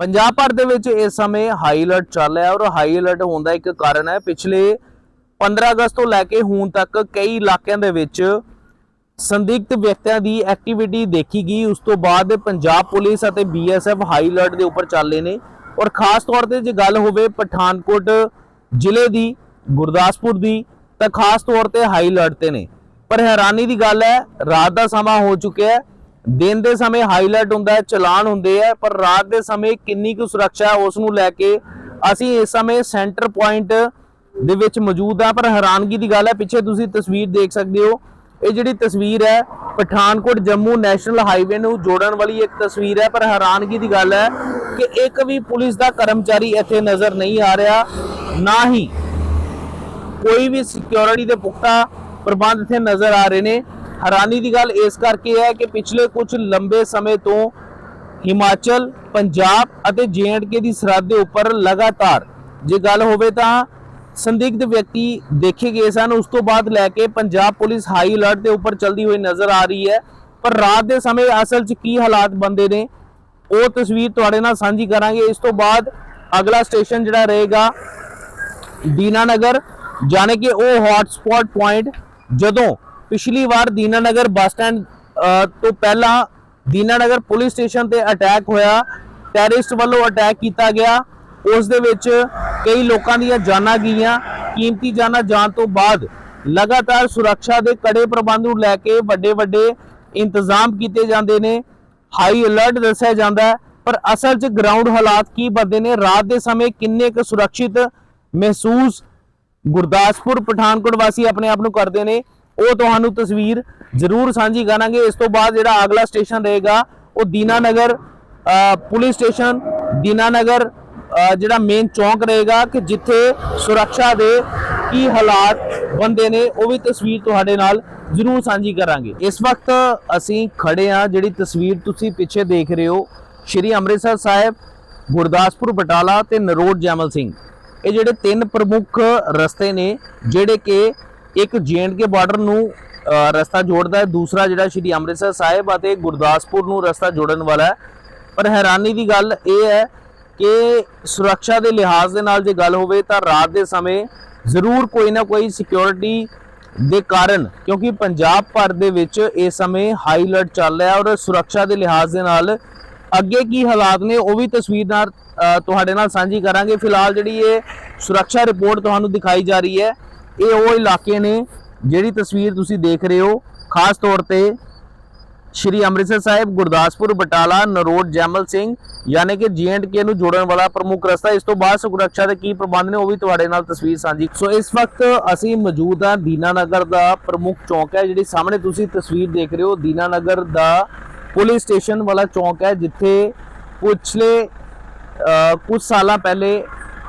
ਪੰਜਾਬ ਭਰ ਦੇ ਵਿੱਚ ਇਸ ਸਮੇਂ ਹਾਈ ਅਲਰਟ ਚੱਲ ਰਿਹਾ ਔਰ ਹਾਈ ਅਲਰਟ ਹੋਣ ਦਾ ਇੱਕ ਕਾਰਨ ਹੈ। ਪਿਛਲੇ 15 ਅਗਸਤ ਤੋਂ ਲੈ ਕੇ ਹੁਣ ਤੱਕ ਕਈ ਇਲਾਕਿਆਂ ਦੇ ਵਿੱਚ ਸੰਦਿਗਧ ਵਿਅਕਤੀਆਂ ਦੀ ਐਕਟੀਵਿਟੀ ਦੇਖੀ ਗਈ। ਉਸ ਤੋਂ ਬਾਅਦ ਪੰਜਾਬ ਪੁਲਿਸ ਅਤੇ ਬੀਐਸਐਫ ਹਾਈ ਅਲਰਟ ਦੇ ਉੱਪਰ ਚੱਲੇ ਨੇ। ਔਰ ਖਾਸ ਤੌਰ ਤੇ ਜੇ ਗੱਲ ਹੋਵੇ ਪਠਾਨਕੋਟ ਜ਼ਿਲ੍ਹੇ ਦੀ, ਗੁਰਦਾਸਪੁਰ ਦੀ, ਤਾਂ ਖਾਸ ਤੌਰ ਤੇ ਹਾਈ ਅਲਰਟ ਤੇ ਨੇ। ਪਰ ਹੈਰਾਨੀ ਦੀ ਗੱਲ ਹੈ, ਰਾਤ ਦਾ ਸਮਾਂ ਹੋ ਚੁੱਕਿਆ ਹੈ। ਦਿਨ ਦੇ ਸਮੇਂ ਹਾਈ ਹੁੰਦਾ ਹੈ, ਚਲਾਨ ਹੁੰਦੇ ਆ, ਪਰ ਰਾਤ ਦੇ ਸਮੇਂ ਕਿੰਨੀ ਕੁ ਸੁਰੱਖਿਆ ਉਸ ਨੂੰ ਲੈ ਕੇ ਅਸੀਂ ਇਸ ਸਮੇਂ ਸੈਂਟਰ ਪੁਆਇੰਟ ਦੇ ਵਿੱਚ ਮੌਜੂਦ ਆ ਪਰ ਹੈਰਾਨਗੀ ਦੀ ਗੱਲ ਹੈ, ਪਿੱਛੇ ਤੁਸੀਂ ਤਸਵੀਰ ਦੇਖ ਸਕਦੇ ਹੋ। ਇਹ ਜਿਹੜੀ ਤਸਵੀਰ ਹੈ, ਪਠਾਨਕੋਟ ਜੰਮੂ ਨੈਸ਼ਨਲ ਹਾਈਵੇ ਨੂੰ ਜੋੜਨ ਵਾਲੀ ਇੱਕ ਤਸਵੀਰ ਹੈ, ਪਰ ਹੈਰਾਨਗੀ ਦੀ ਗੱਲ ਹੈ ਕਿ ਇੱਕ ਵੀ ਪੁਲਿਸ ਦਾ ਕਰਮਚਾਰੀ ਇੱਥੇ ਨਜ਼ਰ ਨਹੀਂ ਆ ਰਿਹਾ, ਨਾ ਹੀ ਕੋਈ ਵੀ ਸਿਕਿਉਰਿਟੀ ਦੇ ਪੁਖਤਾ ਪ੍ਰਬੰਧ ਇੱਥੇ ਨਜ਼ਰ ਆ ਰਹੇ ਨੇ। ਹੈਰਾਨੀ ਦੀ ਗੱਲ ਇਸ ਕਰਕੇ ਹੈ ਕਿ ਪਿਛਲੇ ਕੁਝ ਲੰਬੇ ਸਮੇਂ ਤੋਂ ਹਿਮਾਚਲ, ਪੰਜਾਬ ਅਤੇ ਕੇ ਦੀ ਸਰਹੱਦ ਦੇ ਉੱਪਰ ਲਗਾਤਾਰ ਜੇ ਗੱਲ ਹੋਵੇ ਤਾਂ ਸੰਦਿਗਧ ਵਿਅਕਤੀ ਦੇਖੇ ਗਏ ਸਨ। ਉਸ ਤੋਂ ਬਾਅਦ ਲੈ ਕੇ ਪੰਜਾਬ ਪੁਲਿਸ ਹਾਈ ਅਲਰਟ ਦੇ ਉੱਪਰ ਚਲਦੀ ਹੋਈ ਨਜ਼ਰ ਆ ਰਹੀ ਹੈ। ਪਰ ਰਾਤ ਦੇ ਸਮੇਂ ਅਸਲ 'ਚ ਕੀ ਹਾਲਾਤ ਬੰਦੇ ਨੇ, ਉਹ ਤਸਵੀਰ ਤੁਹਾਡੇ ਨਾਲ ਸਾਂਝੀ ਕਰਾਂਗੇ। ਇਸ ਤੋਂ ਬਾਅਦ ਅਗਲਾ ਸਟੇਸ਼ਨ ਜਿਹੜਾ ਰਹੇਗਾ ਦੀਨਾਨਗਰ ਜਾਣੇ ਕਿ ਉਹ ਹੌਟ ਪੁਆਇੰਟ ਜਦੋਂ ਪਿਛਲੀ ਵਾਰ ਦੀਨਾਨਗਰ ਬੱਸ ਸਟੈਂਡ ਤੋਂ ਪਹਿਲਾਂ ਦੀਨਾਨਗਰ ਪੁਲਿਸ ਸਟੇਸ਼ਨ ਤੇ ਅਟੈਕ ਹੋਇਆ। ਟੈਰਰਿਸਟ ਵੱਲੋਂ ਅਟੈਕ ਕੀਤਾ ਗਿਆ। ਉਸ ਦੇ ਵਿੱਚ ਕਈ ਲੋਕਾਂ ਦੀਆਂ ਜਾਨਾਂ ਗਈਆਂ। ਕੀਮਤੀ ਜਾਨਾਂ ਜਾਣ ਤੋਂ ਬਾਅਦ ਲਗਾਤਾਰ ਸੁਰੱਖਿਆ ਦੇ ਕੜੇ ਪ੍ਰਬੰਧ ਨੂੰ ਲੈ ਕੇ ਵੱਡੇ ਵੱਡੇ ਇੰਤਜ਼ਾਮ ਕੀਤੇ ਜਾਂਦੇ ਨੇ। ਹਾਈ ਅਲਰਟ ਦੱਸਿਆ ਜਾਂਦਾ ਹੈ, ਪਰ ਅਸਲ 'ਚ ਗਰਾਊਂਡ ਹਾਲਾਤ ਕੀ ਬੰਦੇ ਨੇ? ਰਾਤ ਦੇ ਸਮੇਂ ਕਿੰਨੇ ਕੁ ਸੁਰੱਖਿਅਤ ਮਹਿਸੂਸ? ਗੁਰਦਾਸਪੁਰ, ਪਠਾਨਕੋਟ ਵਾਸੀ ਆਪਣੇ ਆਪ ਨੂੰ ਕਰਦੇ ਨੇ। ਉਹ ਤੁਹਾਨੂੰ ਤਸਵੀਰ ਜ਼ਰੂਰ ਸਾਂਝੀ ਕਰਾਂਗੇ। ਇਸ ਤੋਂ ਬਾਅਦ ਜਿਹੜਾ ਅਗਲਾ ਸਟੇਸ਼ਨ ਰਹੇਗਾ ਉਹ ਦੀਨਾਨਗਰ ਅ, ਪੁਲਿਸ ਸਟੇਸ਼ਨ ਦੀਨਾਨਗਰ ਅ, ਜਿਹੜਾ ਮੇਨ ਚੌਂਕ ਰਹੇਗਾ ਕਿ ਜਿੱਥੇ ਸੁਰੱਖਿਆ ਦੇ ਕੀ ਹਾਲਾਤ ਬੰਦੇ ਨੇ ਉਹ ਵੀ ਤਸਵੀਰ ਤੁਹਾਡੇ ਨਾਲ ਜ਼ਰੂਰ ਸਾਂਝੀ ਕਰਾਂਗੇ। ਇਸ ਵਕਤ ਅਸੀਂ ਖੜੇ ਆ ਜਿਹੜੀ ਤਸਵੀਰ ਤੁਸੀਂ ਪਿੱਛੇ ਦੇਖ ਰਹੇ ਹੋ ਸ਼੍ਰੀ ਅੰਮ੍ਰਿਤਸਰ ਸਾਹਿਬ ਗੁਰਦਾਸਪੁਰ ਬਟਾਲਾ ਤੇ ਨਰੋਡ ਜੈਮਲ ਸਿੰਘ। ਇਹ ਜਿਹੜੇ ਤਿੰਨ ਪ੍ਰਮੁੱਖ ਰਸਤੇ ਨੇ ਜਿਹੜੇ ਕਿ ਇੱਕ ਕੇ ਬਾਰਡਰ ਨੂੰ ਰਸਤਾ ਜੋੜਦਾ ਹੈ। ਦੂਸਰਾ ਜਿਹੜਾ ਸ਼੍ਰੀ ਅੰਮ੍ਰਿਤਸਰ ਸਾਹਿਬ ਅਤੇ ਗੁਰਦਾਸਪੁਰ ਨੂੰ ਰਸਤਾ ਜੋੜਨ ਵਾਲਾ ਹੈ। ਪਰ ਹੈਰਾਨੀ ਦੀ ਗੱਲ ਇਹ ਹੈ ਕਿ ਸੁਰੱਖਿਆ ਦੇ ਲਿਹਾਜ਼ ਦੇ ਨਾਲ ਜੇ ਗੱਲ ਹੋਵੇ ਤਾਂ ਰਾਤ ਦੇ ਸਮੇਂ ਜ਼ਰੂਰ ਕੋਈ ਨਾ ਕੋਈ ਸਿਕਿਉਰਿਟੀ ਦੇ ਕਾਰਨ, ਕਿਉਂਕਿ ਪੰਜਾਬ ਭਰ ਦੇ ਵਿੱਚ ਇਸ ਸਮੇਂ ਹਾਈ ਅਲਰਟ ਚੱਲ ਰਿਹਾ ਔਰ ਸੁਰੱਖਿਆ ਦੇ ਲਿਹਾਜ਼ ਦੇ ਨਾਲ ਅੱਗੇ ਕੀ ਹਾਲਾਤ ਨੇ ਉਹ ਵੀ ਤਸਵੀਰ ਨਾਲ ਤੁਹਾਡੇ ਨਾਲ ਸਾਂਝੀ ਕਰਾਂਗੇ। ਫਿਲਹਾਲ ਜਿਹੜੀ ਇਹ ਸੁਰੱਖਿਆ ਰਿਪੋਰਟ ਤੁਹਾਨੂੰ ਦਿਖਾਈ ਜਾ ਰਹੀ ਹੈ ਇਹ ਉਹ ਇਲਾਕੇ ਨੇ ਜਿਹੜੀ ਤਸਵੀਰ ਤੁਸੀਂ ਦੇਖ ਰਹੇ ਹੋ ਖਾਸ ਤੌਰ ਤੇ ਸ਼੍ਰੀ ਅੰਮ੍ਰਿਤਸਰ ਸਾਹਿਬ ਗੁਰਦਾਸਪੁਰ ਬਟਾਲਾ ਨਰੋਡ ਜੈਮਲ ਸਿੰਘ ਯਾਨੀ ਕਿ ਕੇ ਨੂੰ ਜੋੜਨ ਵਾਲਾ ਪ੍ਰਮੁੱਖ ਰਸਤਾ। ਇਸ ਤੋਂ ਬਾਅਦ ਸੁਰੱਖਿਆ ਦੇ ਕੀ ਪ੍ਰਬੰਧ ਨੇ ਉਹ ਵੀ ਤੁਹਾਡੇ ਨਾਲ ਤਸਵੀਰ ਸਾਂਝੀ ਸੋ ਇਸ ਵਕਤ ਅਸੀਂ ਮੌਜੂਦ ਹਾਂ ਦੀਨਾਨਗਰ ਦਾ ਪ੍ਰਮੁੱਖ ਚੌਂਕ ਹੈ ਜਿਹੜੀ ਸਾਹਮਣੇ ਤੁਸੀਂ ਤਸਵੀਰ ਦੇਖ ਰਹੇ ਹੋ। ਦੀਨਾਨਗਰ ਦਾ ਪੁਲਿਸ ਸਟੇਸ਼ਨ ਵਾਲਾ ਚੌਂਕ ਹੈ ਜਿੱਥੇ ਪਿਛਲੇ ਅ, ਕੁਝ ਸਾਲਾਂ ਪਹਿਲੇ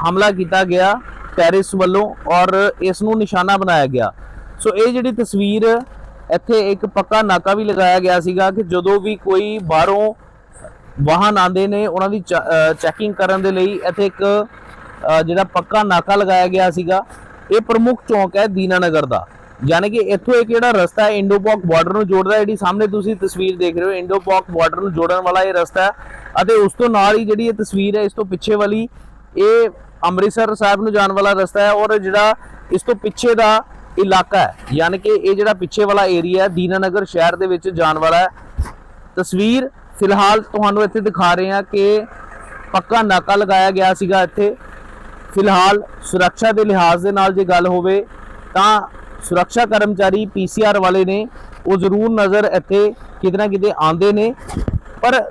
ਹਮਲਾ ਕੀਤਾ ਗਿਆ। ਟੈਰਿਸ ਵੱਲੋਂ ਔਰ ਇਸ ਨੂੰ ਨਿਸ਼ਾਨਾ ਬਣਾਇਆ ਗਿਆ। ਸੋ ਇਹ ਜਿਹੜੀ ਤਸਵੀਰ ਇੱਥੇ ਇੱਕ ਪੱਕਾ ਨਾਕਾ ਵੀ ਲਗਾਇਆ ਗਿਆ ਸੀਗਾ ਕਿ ਜਦੋਂ ਵੀ ਕੋਈ ਬਾਹਰੋਂ ਵਾਹਨ ਆਉਂਦੇ ਨੇ, ਉਹਨਾਂ ਦੀ ਚੈਕਿੰਗ ਕਰਨ ਦੇ ਲਈ ਇੱਥੇ ਇੱਕ ਜਿਹੜਾ ਪੱਕਾ ਨਾਕਾ ਲਗਾਇਆ ਗਿਆ ਸੀਗਾ। ਇਹ ਪ੍ਰਮੁੱਖ ਚੌਂਕ ਹੈ ਦੀਨਾਨਗਰ ਦਾ। ਯਾਨੀ ਕਿ ਇੱਥੋਂ ਇੱਕ ਜਿਹੜਾ ਰਸਤਾ ਹੈ, ਇੰਡੋਪੌਕ ਬਾਰਡਰ ਨੂੰ ਜੋੜਦਾ ਜਿਹੜੀ ਸਾਹਮਣੇ ਤੁਸੀਂ ਤਸਵੀਰ ਦੇਖ ਰਹੇ ਹੋ, ਇੰਡੋਪੌਕ ਬਾਰਡਰ ਨੂੰ ਜੋੜਨ ਵਾਲਾ ਇਹ ਰਸਤਾ ਹੈ। ਅਤੇ ਉਸ ਤੋਂ ਨਾਲ ਹੀ ਜਿਹੜੀ ਇਹ ਤਸਵੀਰ ਹੈ, ਇਸ ਤੋਂ ਪਿੱਛੇ ਵਾਲੀ, ਇਹ ਅੰਮ੍ਰਿਤਸਰ ਸਾਹਿਬ ਨੂੰ ਜਾਣ ਵਾਲਾ ਰਸਤਾ ਹੈ ਔਰ ਜਿਹੜਾ ਇਸ ਤੋਂ ਪਿੱਛੇ ਦਾ ਇਲਾਕਾ ਹੈ, ਯਾਨੀ ਕਿ ਇਹ ਜਿਹੜਾ ਪਿੱਛੇ ਵਾਲਾ ਏਰੀਆ ਹੈ, ਦੀਨਾਨਗਰ ਸ਼ਹਿਰ ਦੇ ਵਿੱਚ ਜਾਣ ਵਾਲਾ ਹੈ। ਤਸਵੀਰ ਫਿਲਹਾਲ ਤੁਹਾਨੂੰ ਇੱਥੇ ਦਿਖਾ ਰਹੇ ਹਾਂ ਕਿ ਪੱਕਾ ਨਾਕਾ ਲਗਾਇਆ ਗਿਆ ਸੀਗਾ ਇੱਥੇ। ਫਿਲਹਾਲ ਸੁਰੱਖਿਆ ਦੇ ਲਿਹਾਜ਼ ਦੇ ਨਾਲ ਜੇ ਗੱਲ ਹੋਵੇ ਤਾਂ ਸੁਰੱਖਿਆ ਕਰਮਚਾਰੀ ਪੀਸੀਆਰ ਵਾਲੇ ਨੇ ਉਹ ਜ਼ਰੂਰ ਨਜ਼ਰ ਇੱਥੇ ਕਿਤੇ ਨਾ ਕਿਤੇ ਆਉਂਦੇ ਨੇ। ਪਰ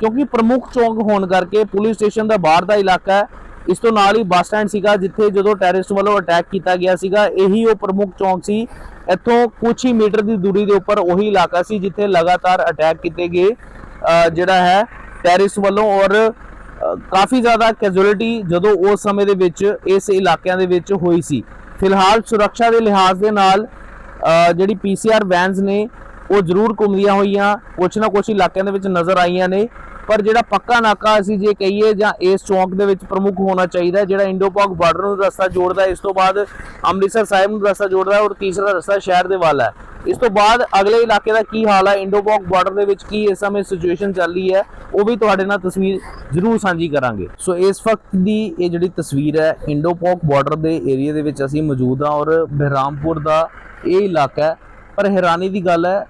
ਕਿਉਂਕਿ ਪ੍ਰਮੁੱਖ ਚੌਂਕ ਹੋਣ ਕਰਕੇ ਪੁਲਿਸ ਸਟੇਸ਼ਨ ਦਾ ਬਾਹਰ ਦਾ ਇਲਾਕਾ ਹੈ ਇਸ ਤੋਂ ਨਾਲ ਹੀ ਬੱਸ ਸਟੈਂਡ ਸੀਗਾ ਜਿੱਥੇ ਜਦੋਂ ਟੈਰਰਿਸਟ ਵੱਲੋਂ ਅਟੈਕ ਕੀਤਾ ਗਿਆ ਸੀਗਾ ਇਹੀ ਉਹ ਪ੍ਰਮੁੱਖ ਚੌਂਕ ਸੀ। ਇੱਥੋਂ ਕੁਝ ਹੀ ਮੀਟਰ ਦੀ ਦੂਰੀ ਦੇ ਉੱਪਰ ਉਹੀ ਇਲਾਕਾ ਸੀ ਜਿੱਥੇ ਲਗਾਤਾਰ ਅਟੈਕ ਕੀਤੇ ਗਏ ਜਿਹੜਾ ਹੈ ਟੈਰਰਿਸਟ ਵੱਲੋਂ ਔਰ ਕਾਫੀ ਜ਼ਿਆਦਾ ਕੈਜੁਅਲਿਟੀ ਜਦੋਂ ਉਸ ਸਮੇਂ ਦੇ ਵਿੱਚ ਇਸ ਇਲਾਕਿਆਂ ਦੇ ਵਿੱਚ ਹੋਈ ਸੀ। ਫਿਲਹਾਲ ਸੁਰੱਖਿਆ ਦੇ ਲਿਹਾਜ਼ ਦੇ ਨਾਲ ਅ, ਜਿਹੜੀ ਪੀਸੀਆਰ ਵੈਨਸ ਨੇ ਉਹ ਜ਼ਰੂਰ ਘੁੰਮਦੀਆਂ ਹੋਈਆਂ ਕੁਛ ਨਾ ਕੁਛ ਇਲਾਕਿਆਂ ਦੇ ਵਿੱਚ ਨਜ਼ਰ ਆਈਆਂ ਨੇ। ਪਰ ਜਿਹੜਾ ਪੱਕਾ ਨਾਕਾ ਅਸੀਂ ਜੇ ਕਹੀਏ ਜਾਂ ਇਸ ਚੌਂਕ ਦੇ ਵਿੱਚ ਪ੍ਰਮੁੱਖ ਹੋਣਾ ਚਾਹੀਦਾ ਜਿਹੜਾ ਇੰਡੋ-ਪਾਕ ਬਾਰਡਰ ਨੂੰ ਰਸਤਾ ਜੋੜਦਾ ਇਸ ਤੋਂ ਬਾਅਦ ਅੰਮ੍ਰਿਤਸਰ ਸਾਹਿਬ ਨੂੰ ਰਸਤਾ ਜੋੜਦਾ ਔਰ ਤੀਸਰਾ ਰਸਤਾ ਸ਼ਹਿਰ ਦੇ ਵੱਲ ਹੈ। ਇਸ ਤੋਂ ਬਾਅਦ ਅਗਲੇ ਇਲਾਕੇ ਦਾ ਕੀ ਹਾਲ ਹੈ ਇੰਡੋ-ਪਾਕ ਬਾਰਡਰ ਦੇ ਵਿੱਚ ਕੀ ਇਸ ਸਮੇਂ ਸਿਚੁਏਸ਼ਨ ਚੱਲ ਰਹੀ ਹੈ, ਉਹ ਵੀ ਤੁਹਾਡੇ ਨਾਲ ਤਸਵੀਰ ਜ਼ਰੂਰ ਸਾਂਝੀ ਕਰਾਂਗੇ। ਸੋ ਇਸ ਵਕਤ ਦੀ ਇਹ ਜਿਹੜੀ ਤਸਵੀਰ ਹੈ ਇੰਡੋ-ਪਾਕ ਬਾਰਡਰ ਦੇ ਏਰੀਆ ਦੇ ਵਿੱਚ ਅਸੀਂ ਮੌਜੂਦ ਹਾਂ ਔਰ ਬਹਿਰਾਮਪੁਰ ਦਾ ਇਹ ਇਲਾਕਾ ਹੈ। ਪਰ ਹੈਰਾਨੀ ਦੀ ਗੱਲ ਹੈ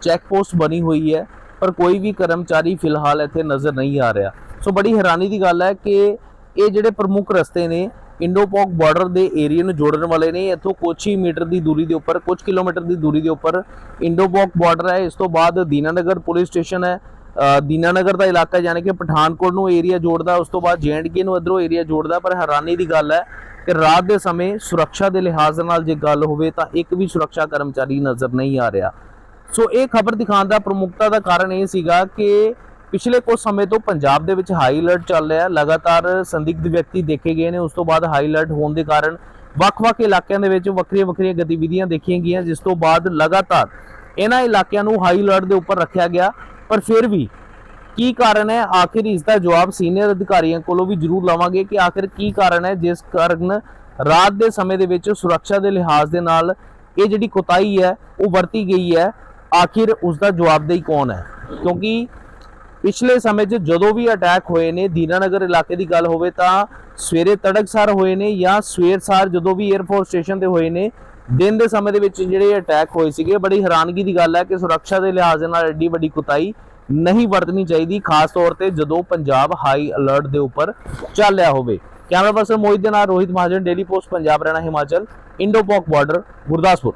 ਚੈੱਕ ਪੋਸਟ ਬਣੀ ਹੋਈ ਹੈ। ਪਰ ਕੋਈ ਵੀ ਕਰਮਚਾਰੀ ਫਿਲਹਾਲ ਇੱਥੇ ਨਜ਼ਰ ਨਹੀਂ ਆ ਰਿਹਾ। ਸੋ ਬੜੀ ਹੈਰਾਨੀ ਦੀ ਗੱਲ ਹੈ ਕਿ ਇਹ ਜਿਹੜੇ ਪ੍ਰਮੁੱਖ ਰਸਤੇ ਨੇ ਇੰਡੋ-ਪਾਕ ਬਾਰਡਰ ਦੇ ਏਰੀਆ ਨੂੰ ਜੋੜਨ ਵਾਲੇ ਨੇ ਇੱਥੋਂ ਕੁਝ ਹੀ ਮੀਟਰ ਦੀ ਦੂਰੀ ਦੇ ਉੱਪਰ ਕੁਝ ਕਿਲੋਮੀਟਰ ਦੀ ਦੂਰੀ ਦੇ ਉੱਪਰ ਇੰਡੋ-ਪਾਕ ਬਾਰਡਰ ਹੈ। ਇਸ ਤੋਂ ਬਾਅਦ ਦੀਨਾਨਗਰ ਪੁਲਿਸ ਸਟੇਸ਼ਨ ਹੈ। ਅ, ਦੀਨਾਨਗਰ ਦਾ ਇਲਾਕਾ ਯਾਨੀ ਕਿ ਪਠਾਨਕੋਟ ਨੂੰ ਏਰੀਆ ਜੋੜਦਾ ਉਸ ਤੋਂ ਬਾਅਦ ਜੈਂਡਕੇ ਨੂੰ ਇਧਰੋਂ ਏਰੀਆ ਜੋੜਦਾ ਪਰ ਹੈਰਾਨੀ ਦੀ ਗੱਲ ਹੈ ਕਿ ਰਾਤ ਦੇ ਸਮੇਂ ਸੁਰੱਖਿਆ ਦੇ ਲਿਹਾਜ਼ ਨਾਲ ਜੇ ਗੱਲ ਹੋਵੇ ਤਾਂ ਇੱਕ ਵੀ ਸੁਰੱਖਿਆ ਕਰਮਚਾਰੀ ਨਜ਼ਰ ਨਹੀਂ ਆ ਰਿਹਾ। ਸੋ ਇਹ ਖਬਰ ਦਿਖਾਉਣ ਦਾ ਪ੍ਰਮੁੱਖਤਾ ਦਾ ਕਾਰਨ ਇਹ ਸੀਗਾ ਕਿ ਪਿਛਲੇ ਕੁਝ ਸਮੇਂ ਤੋਂ ਪੰਜਾਬ ਦੇ ਵਿੱਚ ਹਾਈ ਅਲਰਟ ਚੱਲ ਰਿਹਾ ਲਗਾਤਾਰ ਸੰਦਿਗਧ ਵਿਅਕਤੀ ਦੇਖੇ ਗਏ ਨੇ। ਉਸ ਤੋਂ ਬਾਅਦ ਹਾਈ ਅਲਰਟ ਹੋਣ ਦੇ ਕਾਰਨ ਵੱਖ-ਵੱਖ ਇਲਾਕਿਆਂ ਦੇ ਵਿੱਚ ਵੱਖਰੀਆਂ ਵੱਖਰੀਆਂ ਗਤੀਵਿਧੀਆਂ ਦੇਖੀਆਂ ਗਈਆਂ, ਜਿਸ ਤੋਂ ਬਾਅਦ ਲਗਾਤਾਰ ਇਹਨਾਂ ਇਲਾਕਿਆਂ ਨੂੰ ਹਾਈ ਅਲਰਟ ਦੇ ਉੱਪਰ ਰੱਖਿਆ ਗਿਆ। ਪਰ ਫਿਰ ਵੀ ਕੀ ਕਾਰਨ ਹੈ? ਆਖਿਰ ਇਸ ਦਾ ਜਵਾਬ ਸੀਨੀਅਰ ਅਧਿਕਾਰੀਆਂ ਕੋਲੋਂ ਵੀ ਜ਼ਰੂਰ ਲਵਾਂਗੇ ਕਿ ਆਖਿਰ ਕੀ ਕਾਰਨ ਹੈ, ਜਿਸ ਕਾਰਨ ਰਾਤ ਦੇ ਸਮੇਂ ਦੇ ਵਿੱਚ ਸੁਰੱਖਿਆ ਦੇ ਲਿਹਾਜ਼ ਦੇ ਨਾਲ ਇਹ ਜਿਹੜੀ ਕੁਤਾਈ ਹੈ, ਉਹ ਵਰਤੀ ਗਈ ਹੈ। ਆਖਿਰ ਉਸ ਦਾ ਜਵਾਬਦੇਹੀ ਕੌਣ ਹੈ? ਕਿਉਂਕਿ ਪਿਛਲੇ ਸਮੇਂ 'ਚ ਜਦੋਂ ਵੀ ਅਟੈਕ ਹੋਏ ਨੇ, ਦੀਨਾਨਗਰ ਇਲਾਕੇ ਦੀ ਗੱਲ ਹੋਵੇ ਤਾਂ ਸਵੇਰੇ ਤੜਕਸਾਰ ਹੋਏ ਨੇ ਜਾਂ ਸਵੇਰ-ਸਾਰ ਜਦੋਂ ਵੀ 에ਅਰਫੋਰਸ ਸਟੇਸ਼ਨ ਤੇ ਹੋਏ ਨੇ, ਦਿਨ ਦੇ ਸਮੇਂ ਦੇ ਵਿੱਚ ਜਿਹੜੇ ਅਟੈਕ ਹੋਏ ਸੀਗੇ, ਬੜੀ ਹੈਰਾਨਗੀ ਦੀ ਗੱਲ ਹੈ ਕਿ ਸੁਰੱਖਿਆ ਦੇ ਲਿਹਾਜ਼ ਦੇ ਨਾਲ ਐਡੀ ਵੱਡੀ ਕੁਤਾਈ ਨਹੀਂ ਵਰਤਣੀ ਚਾਹੀਦੀ, ਖਾਸ ਤੌਰ ਤੇ ਜਦੋਂ ਪੰਜਾਬ ਹਾਈ ਅਲਰਟ ਦੇ ਉੱਪਰ ਚੱਲ ਰਿਹਾ ਹੋਵੇ। ਕੈਮਰਾ ਪਰਸਨ ਮੋਹਿਤ ਦੇ ਨਾਲ ਰੋਹਿਤ ਮਹਾਜਨ ਡੇਲੀ ਪੋਸਟ ਪੰਜਾਬ ਰਹਿਣਾ ਹਿਮਾਚਲ ਇੰਡੋ ਪਾਕ ਬਾਰਡਰ ਗੁਰਦਾਸਪੁਰ।